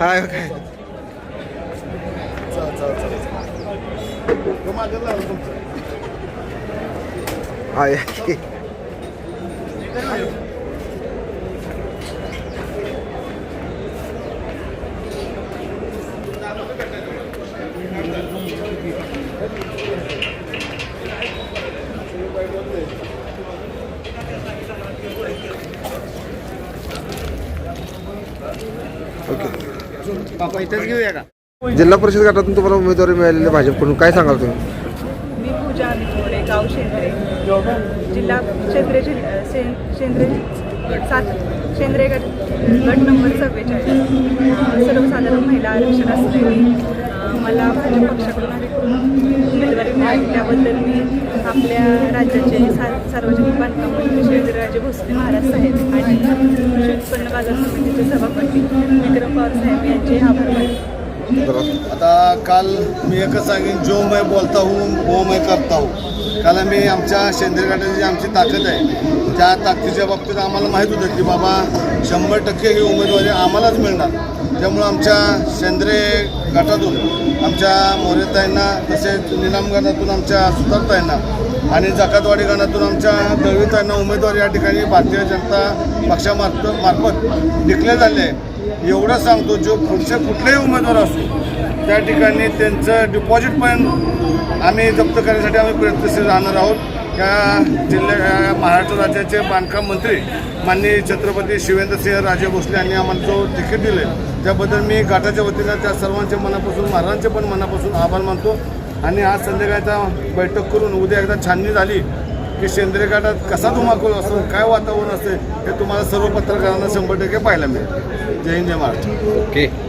हाय काय हाय ओके बापा इथंच घेऊया का? जिल्हा परिषद गटातून तुम्हाला उमेदवारी मिळालेली भाजपकडून काय सांगाल तुम्ही? मी पूजा निकोडे गाव शेंद्रे जिल्हा शेंद्रे शेंद्रे सात शेंद्रे गट गट नंबर चव्वेचाळीस सर्वसाधारण महिला आरक्षण असलेली अं, मला भाजप पक्षाकडून ऐकल्याबद्दल त्याबद्दल मी आपल्या राज्याचे सा सार्वजनिक बांधकाम मंत्री शिवराजे भोसले महाराज साहेब आणि कृषी उत्पन्न बाजार समितीचे सभापती विक्रम पवार साहेब यांचे आभार मानले आता काल मी एकच सांगेन जो मैं बोलता हूँ वो मैं करता हूँ. काल आम्ही आमच्या शेंद्रे गटाची जी आमची ताकद आहे त्या ताकदीच्या बाबतीत आम्हाला माहीत होतं की बाबा शंभर टक्के ही उमेदवारी आम्हालाच मिळणार. त्यामुळं आमच्या शेंद्रे गटातून आमच्या मोरेताईंना तसेच निलाम गणातून आमच्या सुतारताईंना आणि जकातवाडी गणातून आमच्या दळवीताईंना उमेदवार या ठिकाणी भारतीय जनता पक्षामार्फत मार्फत डिक्लेअर झाले आहे. एवढं सांगतो जो पुढचे कुठलेही उमेदवार असो त्या ठिकाणी त्यांचं डिपॉझिट पण आम्ही जप्त करण्यासाठी आम्ही प्रयत्नशील राहणार आहोत. या जिल्ह्या महाराष्ट्र राज्याचे बांधकाम मंत्री माननीय छत्रपती शिवेंद्रसिंह राजे भोसले यांनी आम्हाला जो तिकीट दिले त्याबद्दल मी गटाच्या वतीनं त्या सर्वांच्या मनापासून महाराजांचे पण मनापासून आभार मानतो. आणि आज संध्याकाळचा बैठक करून उद्या एकदा छाननी झाली की सेंद्रिय गटात कसा धुमाकूळ असतो काय वातावरण असते हे तुम्हाला सर्व पत्रकारांना शंभर टक्के पाहायला मिळेल. जय हिंद जय महाराष्ट्र. ओके.